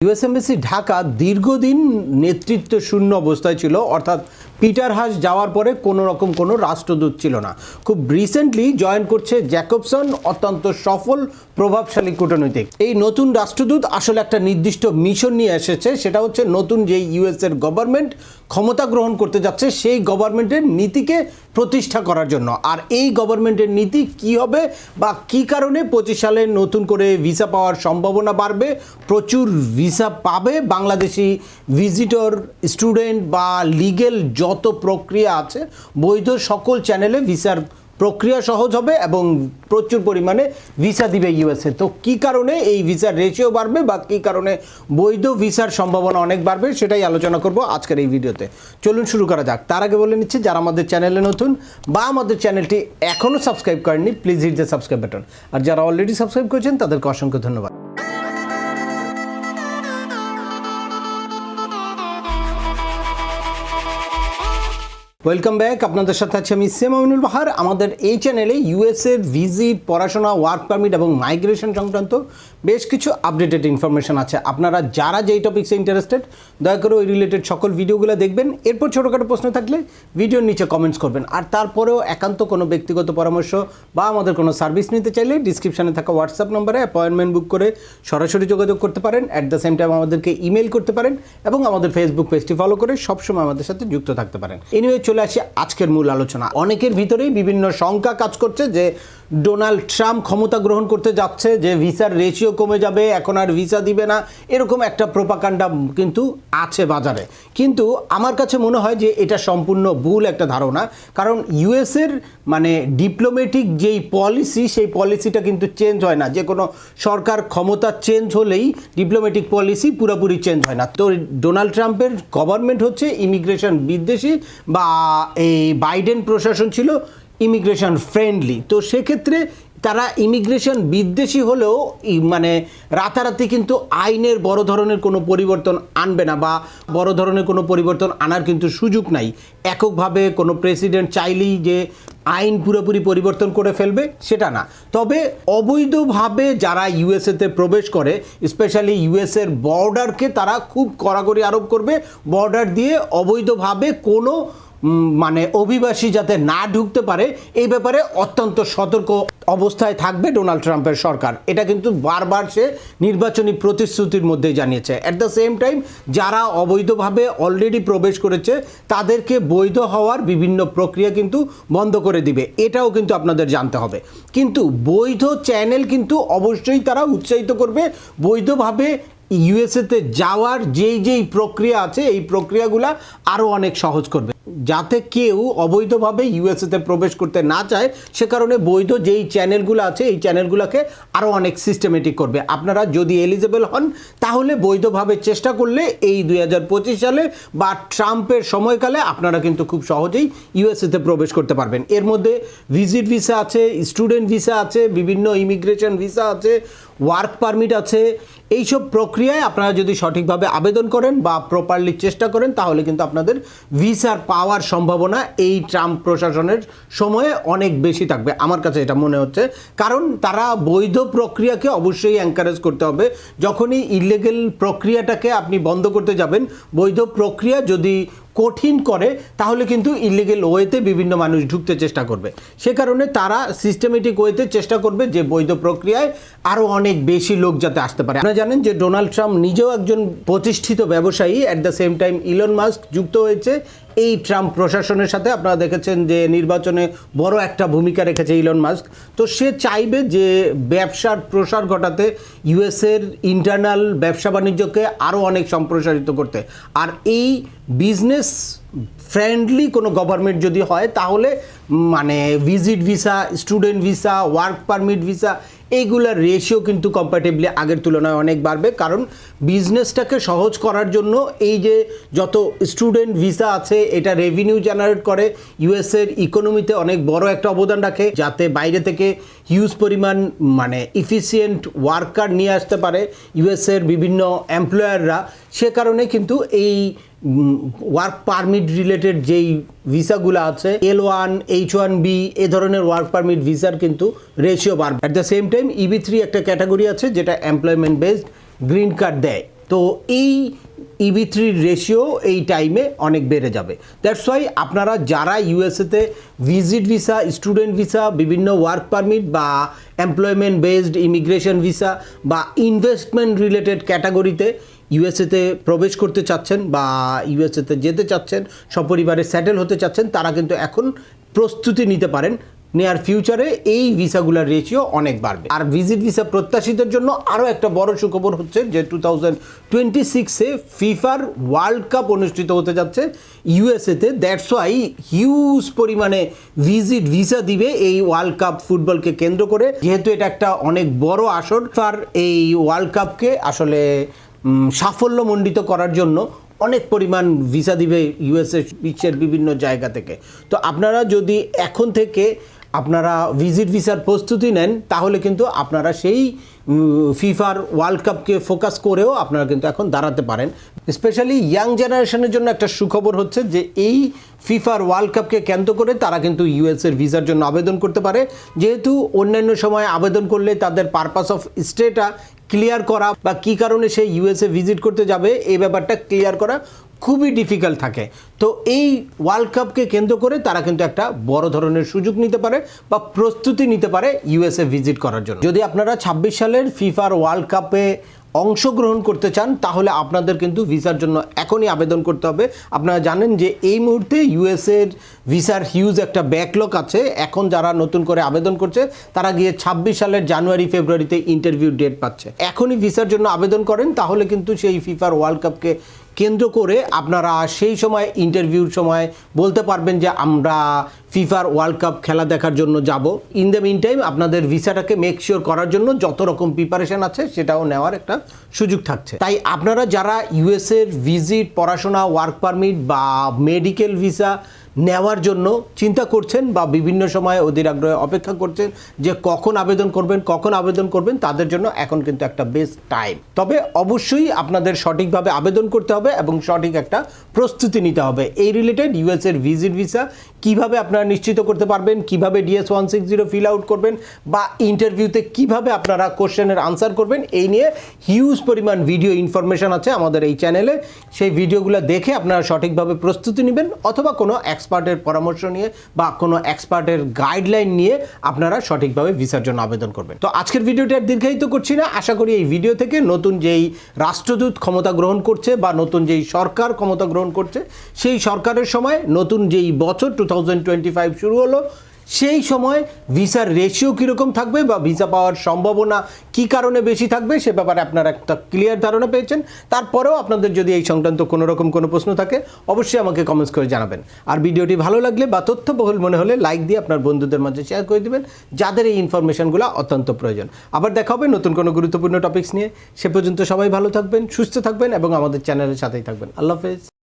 US embassy Dhaka দীর্ঘদিন নেতৃত্ব শূন্য অবস্থায় ছিল অর্থাৎ পিটার হাস যাওয়ার পরে কোনো রকম কোনো রাষ্ট্রদূত ছিল না। খুব রিসেন্টলি জয়েন করছে জ্যাকবসন, অত্যন্ত সফল, প্রভাবশালী কূটনৈতিক। এই নতুন রাষ্ট্রদূত আসলে একটা নির্দিষ্ট মিশন নিয়ে এসেছে, সেটা হচ্ছে নতুন যে ইউএস এর গভর্নমেন্ট ক্ষমতা গ্রহণ করতে যাচ্ছে, সেই গভর্নমেন্টের নীতিকে প্রতিষ্ঠা করার জন্য। আর এই গভর্নমেন্টের নীতি কি হবে বা কি কারণে পঁচিশ সালে নতুন করে ভিসা পাওয়ার সম্ভাবনা বাড়বে, প্রচুর ভিসা পাবে বাংলাদেশি ভিজিটর স্টুডেন্ট বা লিগেল যত প্রক্রিয়া আছে, বৈধ সকল চ্যানেলে ভিসার প্রক্রিয়া সহজ হবে এবং প্রচুর পরিমাণে ভিসা দিবে ইউএসএ। তো কি কারণে এই ভিসার রেশিও বাড়বে বা কি কারণে বৈধ ভিসার সম্ভাবনা অনেক বাড়বে, সেটাই আলোচনা করব আজকের এই ভিডিওতে। চলুন শুরু করা যাক। তার আগে বলে নিচ্ছি, যারা আমাদের চ্যানেলে নতুন বা আমাদের চ্যানেলটি এখনও সাবস্ক্রাইব করেননি please hit the subscribe button আর যারা অলরেডি সাবস্ক্রাইব করেছেন, তাদেরকে অসংখ্য ধন্যবাদ। ওয়েলকাম ব্যাক আপনাদের সাথে আছি আমি সেম আমিনুল বাহার আমাদের এই চ্যানেলে ইউএসএর ভিজিট পড়াশোনা ওয়ার্ক পারমিট এবং মাইগ্রেশন সংক্রান্ত বেশ কিছু আপডেটেড ইনফরমেশন আছে। আপনারা যারা যেই টপিক্সে ইন্টারেস্টেড দয়া করে ওই রিলেটেড সকল ভিডিওগুলো দেখবেন। এরপর ছোটোখাটো প্রশ্ন থাকলে ভিডিওর নিচে কমেন্টস করবেন। আর তারপরেও একান্ত কোনো ব্যক্তিগত পরামর্শ বা আমাদের কোনো সার্ভিস নিতে চাইলে ডিসক্রিপশানে থাকা হোয়াটসঅ্যাপ নম্বরে অ্যাপয়েন্টমেন্ট বুক করে সরাসরি যোগাযোগ করতে পারেন। অ্যাট দ্য সেম টাইম আমাদেরকে ইমেল করতে পারেন এবং আমাদের ফেসবুক পেজটি ফলো করে সবসময় আমাদের সাথে যুক্ত থাকতে পারেন। এনিওয়ে চলে আসি আজকের মূল আলোচনা। অনেকের ভিতরেই বিভিন্ন শঙ্কা কাজ করছে যে ডোনাল্ড ট্রাম্প ক্ষমতা গ্রহণ করতে যাচ্ছে, যে ভিসার রেশিও কমে যাবে, এখন আর ভিসা দিবে না, এরকম একটা প্রোপাকাণ্ডা কিন্তু আছে বাজারে। কিন্তু আমার কাছে মনে হয় যে এটা সম্পূর্ণ ভুল একটা ধারণা, কারণ ইউএসের মানে ডিপ্লোমেটিক যেই পলিসি সেই পলিসিটা কিন্তু চেঞ্জ হয় না। যে কোনো সরকার ক্ষমতা চেঞ্জ হলেই ডিপ্লোমেটিক পলিসি পুরোপুরি চেঞ্জ হয় না। তো ডোনাল্ড ট্রাম্পের গভর্নমেন্ট হচ্ছে ইমিগ্রেশন বিদ্বেষী বা এই বাইডেন প্রশাসন ছিল ইমিগ্রেশন ফ্রেন্ডলি তো সেক্ষেত্রে তারা ইমিগ্রেশন বিদ্বেষী হলেও মানে রাতারাতি কিন্তু আইনের বড় ধরনের কোনো পরিবর্তন আনবে না বা বড় ধরনের কোনো পরিবর্তন আনার কিন্তু সুযোগ নাই। এককভাবে কোনো প্রেসিডেন্ট চাইলেই যে আইন পুরোপুরি পরিবর্তন করে ফেলবে সেটা না। তবে অবৈধভাবে যারা ইউএসএতে প্রবেশ করে স্পেশালি ইউএসএর বর্ডারকে তারা খুব কড়াকড়ি আরোপ করবে। বর্ডার দিয়ে অবৈধভাবে কোনো মানে অভিবাসী যাতে না ঢুকতে পারে, এই ব্যাপারে অত্যন্ত সতর্ক অবস্থায় থাকবে ডোনাল্ড ট্রাম্পের সরকার। এটা কিন্তু বারবার সে নির্বাচনী প্রতিশ্রুতির মধ্যে জানিয়েছে। অ্যাট দ্য সেম টাইম যারা অবৈধভাবে অলরেডি প্রবেশ করেছে, তাদেরকে বৈধ হওয়ার বিভিন্ন প্রক্রিয়া কিন্তু বন্ধ করে দিবে। এটাও কিন্তু আপনাদের জানতে হবে। কিন্তু বৈধ চ্যানেল কিন্তু অবশ্যই তারা উৎসাহিত করবে। বৈধভাবে ইউএসএতে যাওয়ার যেই যেই প্রক্রিয়া আছে, এই প্রক্রিয়াগুলা আরও অনেক সহজ করবে। যাতে কেউ অবৈধভাবে ইউএসএতে প্রবেশ করতে না চায়, সে কারণে বৈধ যেই চ্যানেলগুলো আছে, এই চ্যানেলগুলোকে আরও অনেক সিস্টেমেটিক করবে। আপনারা যদি এলিজেবল হন, তাহলে বৈধভাবে চেষ্টা করলে এই দুই হাজার পঁচিশ সালে বা ট্রাম্পের সময়কালে আপনারা কিন্তু খুব সহজেই ইউএসএতে প্রবেশ করতে পারবেন। এর মধ্যে ভিজিট ভিসা আছে স্টুডেন্ট ভিসা আছে, বিভিন্ন ইমিগ্রেশন ভিসা আছে ওয়ার্ক পারমিট আছে। এইসব প্রক্রিয়ায় আপনারা যদি সঠিকভাবে আবেদন করেন বা প্রপারলি চেষ্টা করেন, তাহলে কিন্তু আপনাদের ভিসার পাওয়ার সম্ভাবনা এই ট্রাম্প প্রশাসনের সময়ে অনেক বেশি থাকবে। আমার কাছে এটা মনে হচ্ছে। কারণ তারা বৈধ প্রক্রিয়াকে অবশ্যই এনকারেজ করতে হবে। যখনই ইলিগেল প্রক্রিয়াটাকে আপনি বন্ধ করতে যাবেন, বৈধ প্রক্রিয়া যদি কঠিন করে, তাহলে কিন্তু ইলিগেল ওয়েতে বিভিন্ন মানুষ ঢুকতে চেষ্টা করবে। সে কারণে তারা সিস্টেমেটিক ওয়েতে চেষ্টা করবে যে বৈধ প্রক্রিয়ায় আরও অনেক বেশি লোক যাতে আসতে পারে। আপনারা জানেন যে ডোনাল্ড ট্রাম্প নিজেও একজন প্রতিষ্ঠিত ব্যবসায়ী at the same time Elon Musk যুক্ত হয়েছে। এই ট্রাম্প প্রশাসনের সাথে আপনারা দেখেছেন যে নির্বাচনে বড় একটা ভূমিকা রেখেছে ইলন মাস্ক তো সে চাইবে যে ব্যবসার প্রসার ঘটাতে ইউএসের ইন্টারনাল ব্যবসা বাণিজ্যকে আরও অনেক সম্প্রসারিত করতে। আর এই বিজনেস this ফ্রেন্ডলি কোনো গভর্নমেন্ট যদি হয়, তাহলে মানে visit visa student visa work permit visa এইগুলার রেশিও কিন্তু কম্প্যাটেবলি আগের তুলনায় অনেক বাড়বে। কারণ বিজনেসটাকে সহজ করার জন্য এই যে যত স্টুডেন্ট ভিসা আছে, এটা রেভিনিউ জেনারেট করে ইউএসের ইকোনমিতে অনেক বড় একটা অবদান রাখে, যাতে বাইরে থেকে হিউজ পরিমাণ মানে ইফিসিয়েন্ট ওয়ার্কার নিয়ে আসতে পারে ইউএসের বিভিন্ন এমপ্লয়াররা সে কারণে কিন্তু এই ওয়ার্ক পারমিট রিলেটেড যেই ভিসাগুলো আছে L one H one B A ধরনের ওয়ার্ক পারমিট ভিসার কিন্তু রেশিও বাড়বে। At the same time EB three একটা ক্যাটাগরি আছে যেটা এমপ্লয়মেন্ট বেসড গ্রিন কার্ড দেয়। তো এই ইবি থ্রির রেশিও এই টাইমে অনেক বেড়ে যাবে। দ্যাটস ওয়াই আপনারা যারা ইউএসএতে ভিজিট ভিসা স্টুডেন্ট ভিসা বিভিন্ন ওয়ার্ক পারমিট বা এমপ্লয়মেন্ট বেসড ইমিগ্রেশন ভিসা বা ইনভেস্টমেন্ট রিলেটেড ক্যাটাগরিতে ইউএসএতে প্রবেশ করতে চাচ্ছেন বা ইউএসএতে যেতে চাচ্ছেন, সপরিবারে স্যাটেল হতে চাচ্ছেন, তারা কিন্তু এখন প্রস্তুতি নিতে পারেন। নেয়ার ফিউচারে এই ভিসাগুলোর রেশিও অনেক বাড়বে। আর ভিজিট ভিসা প্রত্যাশীদের জন্য আরও একটা বড় সুখবর হচ্ছে যে টু থাউজেন্ড টোয়েন্টি সিক্সে ফিফার ওয়ার্ল্ড কাপ অনুষ্ঠিত হতে যাচ্ছে ইউএসএতে দ্যাটস ওয়াই হিউজ পরিমাণে ভিজিট ভিসা দিবে এই ওয়ার্ল্ড কাপ ফুটবলকে কেন্দ্র করে। যেহেতু এটা একটা অনেক বড় আসর ফার এই ওয়ার্ল্ড কাপকে আসলে সাফল্যমণ্ডিত করার জন্য অনেক পরিমাণ ভিসা দিবে ইউএসএ বিশ্বের বিভিন্ন জায়গা থেকে। তো আপনারা যদি এখন থেকে আপনারা ভিজিট ভিসার প্রস্তুতি নেন, তাহলে কিন্তু আপনারা সেই ফিফার ওয়ার্ল্ড কাপকে ফোকাস করেও আপনারা কিন্তু এখন দাঁড়াতে পারেন। স্পেশালি ইয়াং জেনারেশনের জন্য একটা সুখবর হচ্ছে যে, এই ফিফার ওয়ার্ল্ড কাপকে কেন্দ্র করে তারা কিন্তু ইউএসের ভিসার জন্য আবেদন করতে পারে। যেহেতু অন্যান্য সময় আবেদন করলে তাদের পারপাস অফ স্টেটা ক্লিয়ার করা বা কি কারণে সে ইউএসএ ভিজিট করতে যাবে এই ব্যাপারটা ক্লিয়ার করা খুবই ডিফিকাল্ট থাকে। তো এই ওয়ার্ল্ড কাপকে কেন্দ্র করে তারা কিন্তু একটা বড় ধরনের সুযোগ নিতে পারে বা প্রস্তুতি নিতে পারে ইউএসএ ভিজিট করার জন্য। যদি আপনারা ছাব্বিশ সালের ফিফার ওয়ার্ল্ড কাপে অংশগ্রহণ করতে চান, তাহলে আপনাদের কিন্তু ভিসার জন্য এখনই আবেদন করতে হবে। আপনারা জানেন যে এই মুহূর্তে ইউএসএর ভিসার হিউজ একটা ব্যাকলক আছে। এখন যারা নতুন করে আবেদন করছে, তারা গিয়ে ছাব্বিশ সালের জানুয়ারি, ফেব্রুয়ারিতে ইন্টারভিউ ডেট পাচ্ছে। এখনই ভিসার জন্য আবেদন করেন, তাহলে কিন্তু সেই ফিফার ওয়ার্ল্ড কাপকে কেন্দ্র করে আপনারা সেই সময় ইন্টারভিউর সময় বলতে পারবেন যে আমরা ফিফার ওয়ার্ল্ড কাপ খেলা দেখার জন্য যাব। ইন দ্য মিন টাইম আপনাদের ভিসাটাকে মেক শিওর করার জন্য যত রকম প্রিপারেশন আছে, সেটাও নেওয়ার একটা সুযোগ থাকছে। তাই আপনারা যারা ইউএসের ভিজিট পড়াশোনা ওয়ার্ক পারমিট বা মেডিকেল ভিসা নেওয়ার জন্য চিন্তা করছেন বা বিভিন্ন সময় অধীর আগ্রহে অপেক্ষা করছেন যে কখন আবেদন করবেন, কখন আবেদন করবেন, তাদের জন্য এখন কিন্তু একটা বেস্ট টাইম তবে অবশ্যই আপনাদের সঠিকভাবে আবেদন করতে হবে এবং সঠিক একটা প্রস্তুতি নিতে হবে। এই রিলেটেড ইউএসের ভিজিট ভিসা কীভাবে আপনারা নিশ্চিত করতে পারবেন, কীভাবে DS one six zero fill out করবেন বা ইন্টারভিউতে কীভাবে আপনারা কোশ্চেনের আনসার করবেন, এই নিয়ে হিউজ পরিমাণ ভিডিও ইনফরমেশন আছে আমাদের এই চ্যানেলে সেই ভিডিওগুলো দেখে আপনারা সঠিকভাবে প্রস্তুতি নেবেন অথবা কোনো এক্সপার্টের পরামর্শ নিয়ে বা কোনো এক্সপার্টের গাইডলাইন নিয়ে আপনারা সঠিকভাবে ভিসার জন্য আবেদন করবেন। তো আজকের ভিডিওটি আর দীর্ঘায়িত করছি না। আশা করি এই ভিডিও থেকে নতুন যেই রাষ্ট্রদূত ক্ষমতা গ্রহণ করছে বা নতুন যেই সরকার ক্ষমতা গ্রহণ করছে, সেই সরকারের সময় নতুন যেই বছর টু থাউজেন্ড টোয়েন্টি ফাইভ শুরু হলো সেই সময় ভিসার রেশিও কীরকম থাকবে বা ভিসা পাওয়ার সম্ভাবনা কী কারণে বেশি থাকবে সে ব্যাপারে আপনারা একটা ক্লিয়ার ধারণা পেয়েছেন। তারপরেও আপনাদের যদি এই সংক্রান্ত কোনো রকম কোনো প্রশ্ন থাকে, অবশ্যই আমাকে কমেন্টস করে জানাবেন। আর ভিডিওটি ভালো লাগলে বা তথ্যবহুল মনে হলে লাইক দিয়ে আপনার বন্ধুদের মাঝে শেয়ার করে দিবেন, যাদের এই ইনফরমেশনগুলো অত্যন্ত প্রয়োজন। আবার দেখা হবে নতুন কোনো গুরুত্বপূর্ণ টপিকস নিয়ে। সে পর্যন্ত সবাই ভালো থাকবেন, সুস্থ থাকবেন এবং আমাদের চ্যানেলের সাথেই থাকবেন। আল্লাহ হাফেজ।